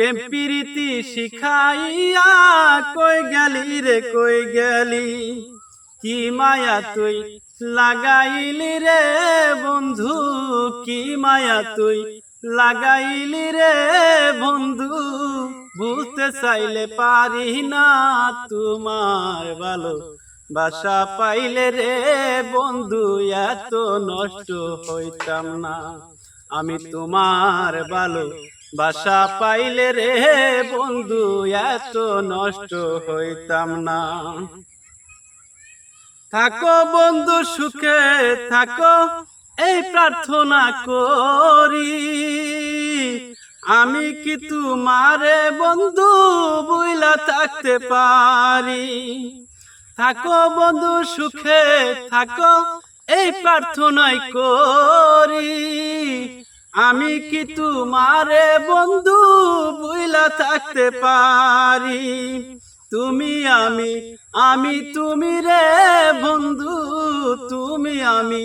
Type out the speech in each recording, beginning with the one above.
প্রেম প্রীতি শিখাইয়া কই গেলি রে, কই গেলি? কি মায়া তুই লাগাইলি রে বন্ধু? কি মায়া তুই লাগাইলি রে বন্ধু? বুঝতে চাইলে পারি না তোমার ভালো বাসা পাইলে রে বন্ধু, এত নষ্ট হইতাম না। আমি তোমার ভালো বাসা পাইলে রে বন্ধু, এত নষ্ট হইতাম না। থাকো বন্ধু সুখে, থাকো, এই প্রার্থনা করি। আমি কি তোমারে বন্ধু বুইলা থাকতে পারি? থাকো বন্ধু সুখে, থাকো, এই প্রার্থনাই করি। আমি কি তোমারে বন্ধু বুইলা থাকতে পারি? তুমি আমি আমি তুমি রে বন্ধু, তুমি আমি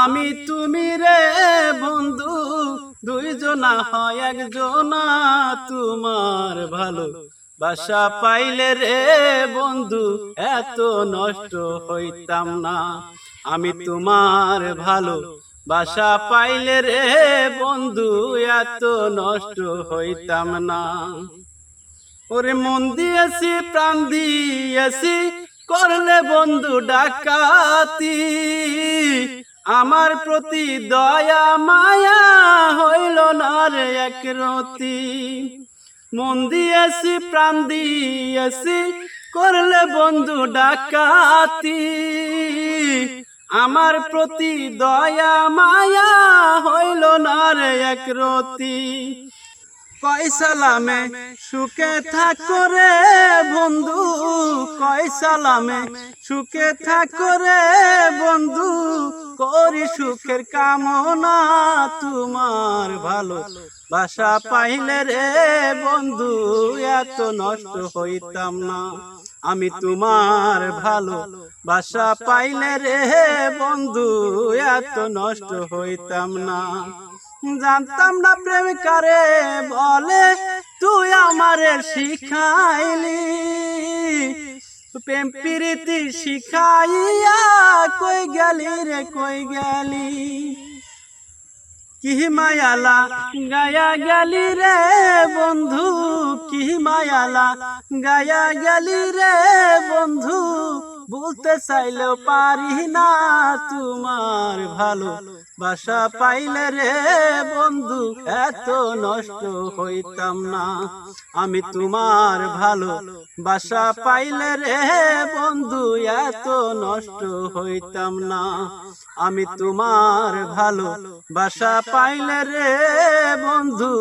আমি তুমি রে বন্ধু। দুইজনা হয় একজনা, তোমার ভালো বাসা পাইলে রে বন্ধু, এত নষ্ট হইতাম না। আমি তোমার ভালো বাসা পাইলে রে বন্ধু, এত নষ্ট হইতাম না। ওরে মন দিয়েছি, প্রাণ দিয়েছি, করলে বন্ধু ডাকাতি। আমার প্রতি দয়া, মায়া হইল না রে এক রতি। মন দিয়েছি, প্রাণ দিয়েছি, করলে বন্ধু ডাকাতি। আমার প্রতি দয়া মায়া হইল না রে এক রতি। কয় সালামে সুখে থাকো রে বন্ধু, কয় সালামে সুখে থাকো রে বন্ধু, করি সুখের কামনা তোমার ভালো বাসা পাইলে রে বন্ধু, এত নষ্ট হইতাম না। আমি তোমার ভালো বাসা পাইলে রে বন্ধু এত নষ্ট হইতাম না। জানতাম না প্রেম কারে বলে তুই আমারে শিখাইলি। প্রেম প্রীতি শিখাইয়া কই গেলি রে কই গেলি? কি মায়ালা? গায়া গেলি রে বন্ধু কি মায়ালা? গায়া গেলি রে বন্ধু বলতে চাইলেও পারি না তোমার ভালো বাসা পাইলে রে বন্ধু, এত নষ্ট হইতাম না। আমি তোমার ভালো বাসা পাইলে রে বন্ধু, এত নষ্ট হইতাম না। আমি তোমার ভালো বাসা পাইলে রে বন্ধু,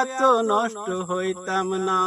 এত নষ্ট হইতাম না।